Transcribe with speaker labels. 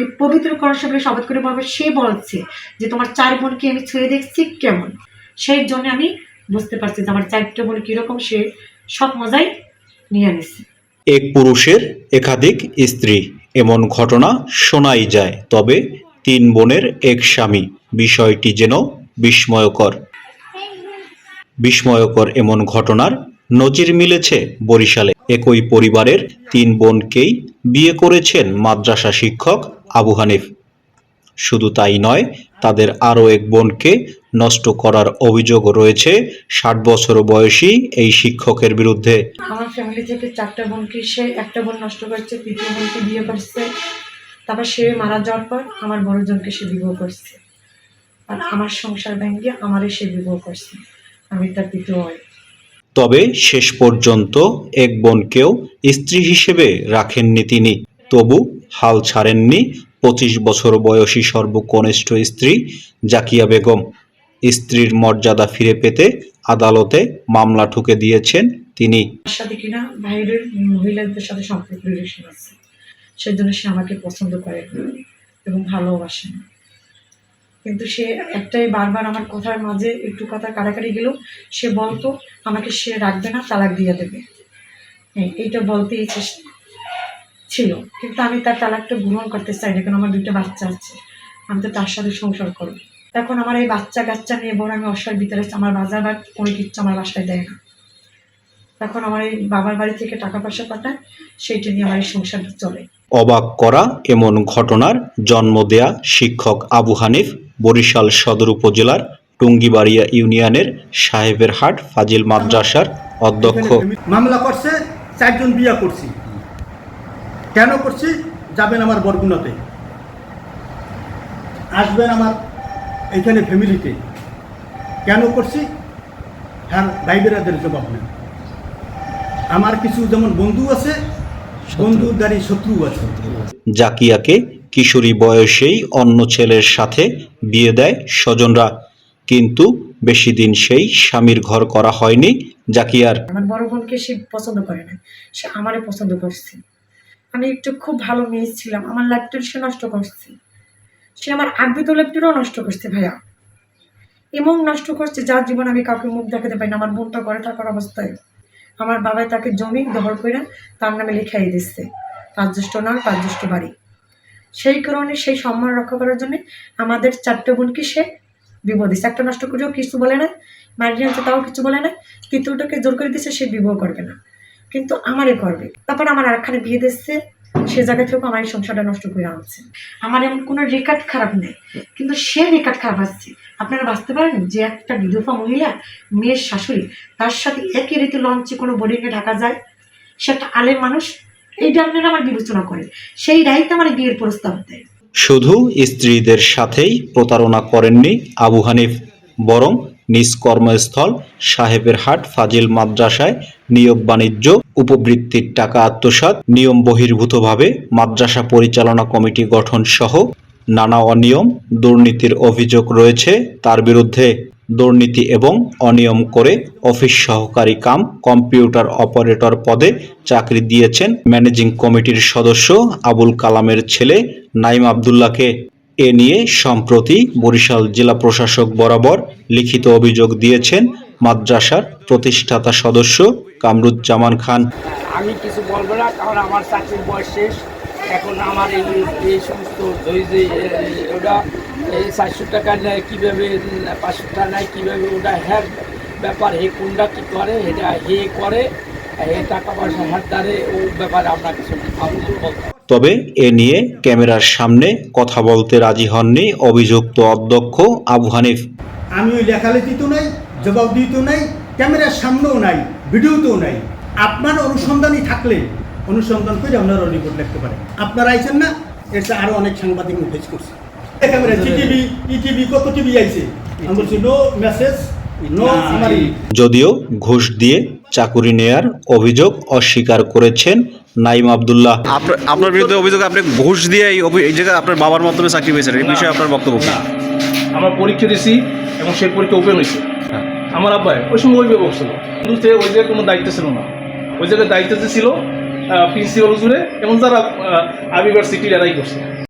Speaker 1: আমি পবিত্র করার সামনে শপথ করে, বলব, সে বলছে যে তোমার চার বোনকে আমি ছুঁয়ে দেখছি কেমন? সেই জন্য আমি বুঝতে পারছি যে আমার চারটে বোন কীরকম, সে সব মজাই নিয়ে নিছে।
Speaker 2: এক পুরুষের একাধিক স্ত্রী, এমন ঘটনা শোনাই যায়, তবে তিন বোনের এক স্বামী। বিষয়টি যেন বিস্ময়কর। বিস্ময়কর এমন ঘটনার নজির মিলেছে বরিশালে। একই পরিবারের তিন বোনকেই বিয়ে করেছেন মাদ্রাসা শিক্ষক আবু হানিফ। শুধু তাই নয় তাদের আরও এক বোনকে নষ্ট করার অভিযোগ রয়েছে ষাট বছর বয়সী এই শিক্ষকের বিরুদ্ধে।
Speaker 1: আমার ফ্যামিলি থেকে চারটা বোনকে সে একটা বোন নষ্ট করছে তৃতীয় বোনকে বিয়ে করছে। তারপর সে মারা যাওয়ার পর আমার বড় জনকে সে বিবাহ করছে। আর আমার সংসার ভেঙে আমারই সে বিবাহ করছে। আমি তার তৃতীয়
Speaker 2: তবে শেষ পর্যন্ত এক বোনকেও স্ত্রী হিসেবে রাখেননি তিনি। তবু হাল ছাড়েননি পঁচিশ বছর বয়সী সর্বকনিষ্ঠ স্ত্রী জাকিয়া বেগম। স্ত্রীর মর্যাদা ফিরে পেতে আদালতে মামলা ঠুকে দিয়েছেন তিনি।
Speaker 1: সাথে কিনা বাইরের মহিলাদের সাথে আছে। সেজন্য সে আমাকে পছন্দ করে এবং ভালোবাসে কিন্তু সে একটাই বারবার আমার কথার মাঝে একটু কথা কাটাকাটি গেলেও সে বলতো, আমাকে সে রাখবে না, তালাক দিয়ে দেবে। হ্যাঁ এইটা বলতেই চেষ্টা ছিল। কিন্তু আমি তার তালাকটা গ্রহণ করতে চাই না কারণ আমার দুইটা বাচ্চা আছে। আমি তো তার সাথে সংসার করব। এখন আমার এই বাচ্চা কাচ্চা নিয়ে বড় আমি অসহায় ভিতরে আমার বাজার বা কোনো কিচ্ছু আমার বাসায় দেয় না। তখন আমার এই বাবার বাড়ি থেকে টাকা পয়সা পাঠায় সেইটা নিয়ে আমার এই সংসারটা চলে।
Speaker 2: অবাক করা এমন ঘটনার জন্ম দেয়া শিক্ষক আবু হানিফ বরিশাল সদর উপজেলার টুঙ্গিবাড়িয়া ইউনিয়নের সাহেবের হাট ফাজিল মাদ্রাসার অধ্যক্ষ।
Speaker 3: মামলা করছে চারজন বিয়া করছি। কেন করছি? যাবেন আমার বরগুনাতে। আসবেন আমার এইখানে ফ্যামিলিতে। কেন করছি? হ্যাঁ ভাইবেরাদের জবাব নেন। আমার কিছু যেমন বন্ধু আছে বন্ধুর দ্বারি শত্রু আছে।
Speaker 2: জাকিয়াকে কিশোরী বয়সেই অন্য ছেলের সাথে বিয়ে দেয় স্বজনরা। কিন্তু বেশি দিন সেই স্বামীর ঘর করা হয়নি জাকিয়ার।
Speaker 1: আমার বড় বোনকে সে পছন্দ করে না সে আমারে পছন্দ করছে। আমি একটু খুব ভালো মেয়ে ছিলাম। আমার লাইফটা সে নষ্ট করছে। সে আমার আগ্রত লাইফটাও নষ্ট করছে ভাইয়া। এমন নষ্ট করছে যার জীবন আমি কাউকে মুখ দেখাতে পারি না। আমার বোনটা করে থাকার অবস্থায়। আমার বাবাই তাকে জমি দখল করে তার নামে লিখাই দিচ্ছে পাঁচ জ্যেষ্ঠ নাম পাঁচ জ্যেষ্ঠ বাড়ি। সেই কারণে সেই সম্মান রক্ষা করার জন্য আমাদের চারটে বোনকে সে বিবাহ দিচ্ছে একটা নষ্ট করেও কিছু বলে না মারিয়ে তাও কিছু বলে না তৃতীয়টাকে জোর করে দিচ্ছে সে বিবাহ করবে না। কিন্তু আমারই গর্বে। তারপর আমার আরেকখানে বিয়ে দিচ্ছে সে জায়গা থেকে আমার এই সংসারটা নষ্ট করে আনছে। আমার এমন কোনো রেকর্ড খারাপ নেই, কিন্তু সে রেকর্ড খারাপ আসছে আপনারা বাঁচতে পারেন যে একটা বিধবা মহিলা, মেয়ের শাশুড়ি, তার সাথে একই রীতি লঞ্চে কোনো বোর্ডিংয়ে ঢাকা যায়? সে একটা আলেম মানুষ এইটা আপনারা আমার বিবেচনা করে। সেই রাইতে আমার বিয়ের প্রস্তাব দেয়।
Speaker 2: শুধু স্ত্রীদের সাথেই প্রতারণা করেননি আবু হানিফ, বরং নিজ কর্মস্থল সাহেবের হাট ফাজিল মাদ্রাসায় নিয়োগ বাণিজ্য, উপবৃত্তির টাকা আত্মসাৎ, নিয়ম বহির্ভূতভাবে মাদ্রাসা পরিচালনা কমিটি গঠন সহ নানা অনিয়ম, দুর্নীতির অভিযোগ রয়েছে তার বিরুদ্ধে। দুর্নীতি এবং অনিয়ম করে অফিস সহকারী কাম কম্পিউটার অপারেটর পদে চাকরি দিয়েছেন ম্যানেজিং কমিটির সদস্য আবুল কালামের ছেলে নাইম আবদুল্লাহকে। এ নিয়ে সম্প্রতি বরিশাল জেলা প্রশাসক বরাবর লিখিত অভিযোগ দিয়েছেন মাদ্রাসার প্রতিষ্ঠাতা সদস্য কামরুজ্জামান খান
Speaker 4: আমি কিছু বলব না, কারণ আমার চাকরির বয়স শেষ এখন আমার এই সমস্ত ওটা এই চারশো টাকা নেয়, কীভাবে পাঁচশো টাকা নেয়, কীভাবে ওটা হ্যাঁ ব্যাপার, হে কোনটা কী করে, এটা হে করে হে টাকা পয়সা হাত ও ব্যাপারে আমরা কিছু বলতে।
Speaker 2: তবে এ নিয়ে ক্যামেরার সামনে কথা বলতে রাজি হননি অভিযুক্ত অধ্যক্ষ আবু হানিফ।
Speaker 3: আমি ওই লেখালেখিতেও নাই জবাব দিতেও নাই ক্যামেরার সামনেও নাই ভিডিওতেও নাই। আপনার অনুসন্ধানই থাকলে অনুসন্ধান করে আপনারা রিপোর্ট লিখতে পারেন আপনারা আইছেন না এটা আরও অনেক সাংবাদিক মেসেজ করছে। ক্যামেরা জিটিভি ইটিভি কত টিভি আইছে? আমি বলছি নো মেসেজ
Speaker 2: যদিও ঘুষ দিয়ে চাকুরি নেয়ার অভিযোগ অস্বীকার করেছেন নাইম আবদুল্লাহ।
Speaker 5: আপনার আপনার বিরুদ্ধে অভিযোগ আপনি ঘুষ দিয়ে এই জায়গায় আপনার বাবার মাধ্যমে চাকরি পেয়েছেন এই বিষয়ে আপনার বক্তব্য
Speaker 6: না আমরা পরীক্ষা দিছি এবং সেই পরীক্ষা ওপেন হয়েছে। আমার আব্বাই ওই সময় ওই ব্যবহার ছিল। কিন্তু সে ওই জায়গায় কোনো দায়িত্ব ছিল না। ওই জায়গায় দায়িত্ব যে ছিল প্রিন্সিপাল জুড়ে এবং যারা আবিবার সিটির এরাই করছে।